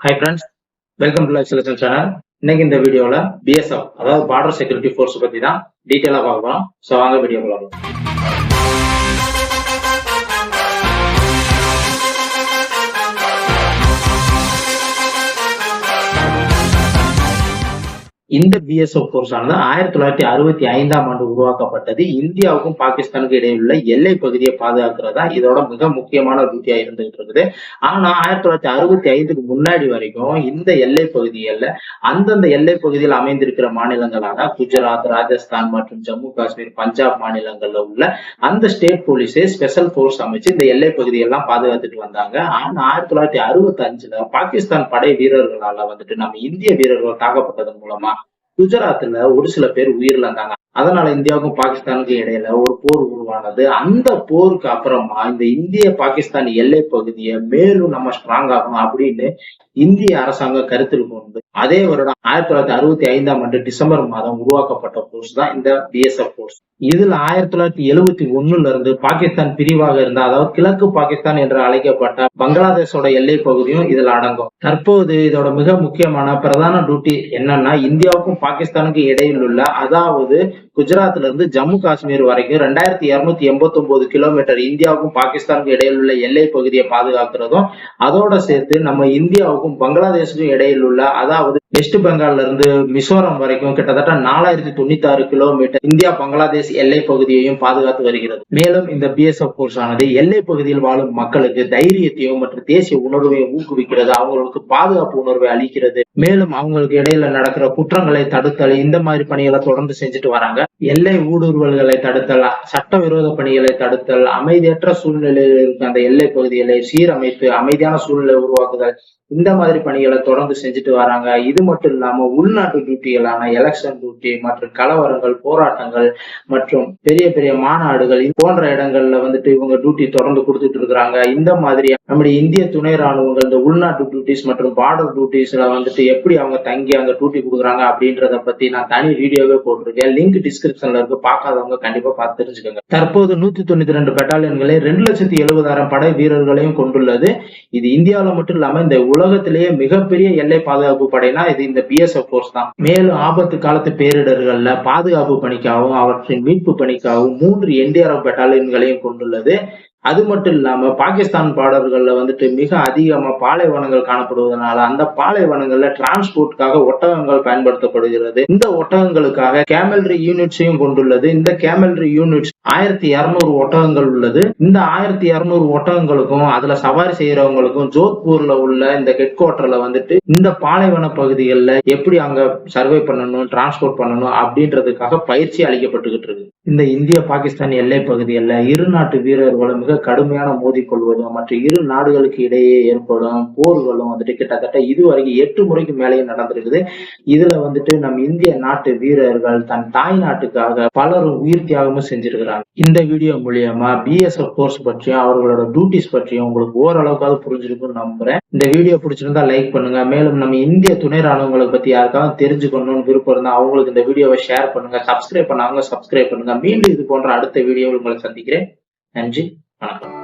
Hi friends welcome to life selection channel இன்னைக்கு இந்த வீடியோவில் பிஎஸ்எஃப் அதாவது பார்டர் செக்யூரிட்டி ஃபோர்ஸ் பற்றி தான் டீட்டெயிலாக பார்க்க போகிறோம் ஸோ வாங்க வீடியோ பார்க்கலாம் இந்த பிஎஸ்எஃப் போர்ஸ் ஆனது ஆயிரத்தி தொள்ளாயிரத்தி அறுபத்தி ஐந்தாம் ஆண்டு உருவாக்கப்பட்டது. இந்தியாவுக்கும் பாகிஸ்தானுக்கும் இடையில் உள்ள எல்லை பகுதியை பாதுகாக்கிறதா இதோட மிக முக்கியமான டியூட்டியா இருந்துகிட்டு இருக்குது. ஆனா ஆயிரத்தி தொள்ளாயிரத்தி அறுபத்தி ஐந்துக்கு முன்னாடி வரைக்கும் இந்த எல்லை பகுதிகள்ல அந்தந்த எல்லை பகுதியில் அமைந்திருக்கிற மாநிலங்களான குஜராத் ராஜஸ்தான் மற்றும் ஜம்மு காஷ்மீர் பஞ்சாப் மாநிலங்கள்ல உள்ள அந்த ஸ்டேட் போலீஸே ஸ்பெஷல் போர்ஸ் அமைச்சு இந்த எல்லை பகுதியெல்லாம் பாதுகாத்துட்டு வந்தாங்க. ஆனா ஆயிரத்தி தொள்ளாயிரத்தி அறுபத்தி அஞ்சுல பாகிஸ்தான் படை வீரர்களால வந்துட்டு நம்ம இந்திய வீரர்கள் தாக்கப்பட்டதன் மூலமா குஜராத்ல ஒரு சில பேர் உயிரிழந்தாங்க. அதனால இந்தியாவுக்கும் பாகிஸ்தானுக்கும் இடையில ஒரு போர் உருவானது. அந்த போருக்கு அப்புறமா இந்த இந்திய பாகிஸ்தான் எல்லை பகுதியை மேலும் நம்ம ஸ்ட்ராங் ஆகணும் அப்படின்னு இந்திய அரசாங்கம் கருத்தில் கொண்டு அதே வருடம் ஆயிரத்தி தொள்ளாயிரத்தி அறுபத்தி ஐந்தாம் ஆண்டு டிசம்பர் மாதம் உருவாக்கப்பட்ட போர்ஸ் தான் இந்த பிஎஸ்எஃப் போர்ஸ் இதுல ஆயிரத்தி தொள்ளாயிரத்தி எழுபத்தி ஒண்ணுல இருந்து பாகிஸ்தான் பிரிவாக இருந்த அதாவது கிழக்கு பாகிஸ்தான் என்று அழைக்கப்பட்ட பங்களாதேஷோட எல்லை பகுதியும் இதுல அடங்கும். தற்போது இதோட மிக முக்கியமான பிரதான டியூட்டி என்னன்னா இந்தியாவுக்கும் பாகிஸ்தானுக்கும் இடையில் உள்ள அதாவது குஜராத்ல இருந்து ஜம்மு காஷ்மீர் வரைக்கும் ரெண்டாயிரத்தி இருநூத்தி எண்பத்தி ஒன்பது கிலோமீட்டர் இந்தியாவுக்கும் பாகிஸ்தானுக்கும் இடையில் உள்ள எல்லை பகுதியை பாதுகாக்கிறதும் அதோட சேர்த்து நம்ம இந்தியாவுக்கும் பங்களாதேஷுக்கும் இடையில் உள்ள அதாவது வெஸ்ட் பெங்கால்ல இருந்து மிசோரம் வரைக்கும் கிட்டத்தட்ட நாலாயிரத்தி தொண்ணூத்தி ஆறு கிலோமீட்டர் இந்தியா பங்களாதேஷ் எல்லை பகுதியையும் பாதுகாத்து வருகிறது. மேலும் இந்த பிஎஸ்எஃப் போர்ஸ் ஆனது எல்லை பகுதியில் வாழும் மக்களுக்கு தைரியத்தையும் மற்றும் தேசிய உணர்வையும் ஊக்குவிக்கிறது அவங்களுக்கு பாதுகாப்பு உணர்வை அளிக்கிறது. மேலும் அவங்களுக்கு இடையில நடக்கிற குற்றங்களை தடுத்தல் இந்த மாதிரி பணிகளை தொடர்ந்து செஞ்சுட்டு வராங்க. எல்லை ஊடுருவல்களை தடுத்தல் சட்டவிரோத பணிகளை தடுத்தல் அமைதியற்ற சூழ்நிலையில் இருக்க அந்த எல்லை பகுதிகளை சீரமைத்து அமைதியான சூழ்நிலை உருவாக்குதல் இந்த மாதிரி பணிகளை தொடர்ந்து செஞ்சுட்டு வராங்க. இது மட்டும் இல்லாம உள்நாட்டு டியூட்டிகளான எலெக்ஷன் டியூட்டி மற்றும் கலவரங்கள் போராட்டங்கள் மற்றும் பெரிய பெரிய மாநாடுகள் இது போன்ற இடங்கள்ல வந்துட்டு இவங்க டியூட்டி தொடர்ந்து கொடுத்துட்டு இருக்கிறாங்க. இந்த மாதிரி நம்முடைய இந்திய துணை ராணுவங்கள் இந்த உள்நாட்டு டியூட்டிஸ் மற்றும் பார்டர் டியூட்டிஸ்ல வந்துட்டு எப்படி அவங்க தங்கி அங்க டியூட்டி கொடுக்குறாங்க அப்படின்றத பத்தி நான் தனி வீடியோவே போட்டிருக்கேன். லிங்க் டிஸ்கிரிப்ஷன்ல இருக்கு. பார்க்காதவங்க கண்டிப்பா பார்த்து தெரிஞ்சுக்கோங்க. தற்போது நூத்தி தொண்ணூத்தி ரெண்டு பெட்டாலியன்களை ரெண்டு லட்சத்தி எழுபதாயிரம் படை வீரர்களையும் கொண்டுள்ளது. இது இந்தியாவில மட்டும் இல்லாம இந்த உலகத்திலேயே மிகப்பெரிய எல்லை பாதுகாப்பு படைனா இது இந்த பிஎஸ்எஃப் போர்ஸ் தான். மேலும் ஆபத்து காலத்து பேரிடர்கள்ல பாதுகாப்பு பணிக்காகவும் அவற்றின் மீட்பு பணிக்காகவும் மூன்று என்டிஆர்எஃப் பெட்டாலியன்களையும் கொண்டுள்ளது. அது மட்டும் இல்லாம பாகிஸ்தான் பார்டர்கள்ல வந்துட்டு மிக அதிகமா பாலைவனங்கள் காணப்படுவதனால அந்த பாலைவனங்கள்ல டிரான்ஸ்போர்ட்காக ஒட்டகங்கள் பயன்படுத்தப்படுகிறது. இந்த ஒட்டகங்களுக்காக கேமல்ரி யூனிட்ஸையும் கொண்டுள்ளது. இந்த கேமல்ரி யூனிட்ஸ் ஆயிரத்தி இருநூறு ஒட்டகங்கள் உள்ளது. இந்த ஆயிரத்தி இருநூறு ஒட்டகங்களுக்கும் அதுல சவாரி செய்யறவங்களுக்கும் ஜோத்பூர்ல உள்ள இந்த ஹெட் குவார்டர்ல வந்துட்டு இந்த பாலைவன பகுதிகளில் எப்படி அங்க சர்வே பண்ணணும் டிரான்ஸ்போர்ட் பண்ணணும் அப்படின்றதுக்காக பயிற்சி அளிக்கப்பட்டுகிட்டு இருக்கு. இந்த இந்திய பாகிஸ்தான் எல்லை பகுதிகளில் இரு நாட்டு வீரர்களும் மிக கடுமையான மோதிக்கொள்வதும் மற்ற இரு நாடுகளுக்கு இடையே ஏற்படும் போர்களும் வந்துட்டு கிட்டத்தட்ட இதுவரைக்கும் எட்டு முறைக்கு மேலேயும் நடந்திருக்குது. இதுல வந்துட்டு நம் இந்திய நாட்டு வீரர்கள் தன் தாய் நாட்டுக்காக பலரும் உயிர் தியாகமும் செஞ்சிருக்கிறாங்க. இந்த வீடியோ மூலியமா பிஎஸ்எஃப் கோர்ஸ் பற்றியும் அவர்களோட டியூட்டிஸ் பற்றியும் உங்களுக்கு ஓரளவுக்காவது புரிஞ்சிருக்கும்னு நம்புறேன். இந்த வீடியோ பிடிச்சிருந்தா லைக் பண்ணுங்க. மேலும் நம்ம இந்திய துணை ராணுவங்களை பத்தி யாருக்காவது தெரிஞ்சுக்கணும்னு விருப்பம் இருந்தா அவங்களுக்கு இந்த வீடியோவை ஷேர் பண்ணுங்க. சப்ஸ்கிரைப் பண்ணாங்க சப்ஸ்கிரைப் பண்ணுங்க. மீண்டும் இது போன்ற அடுத்த வீடியோவில் உங்களை சந்திக்கிறேன். நன்றி. வணக்கம்.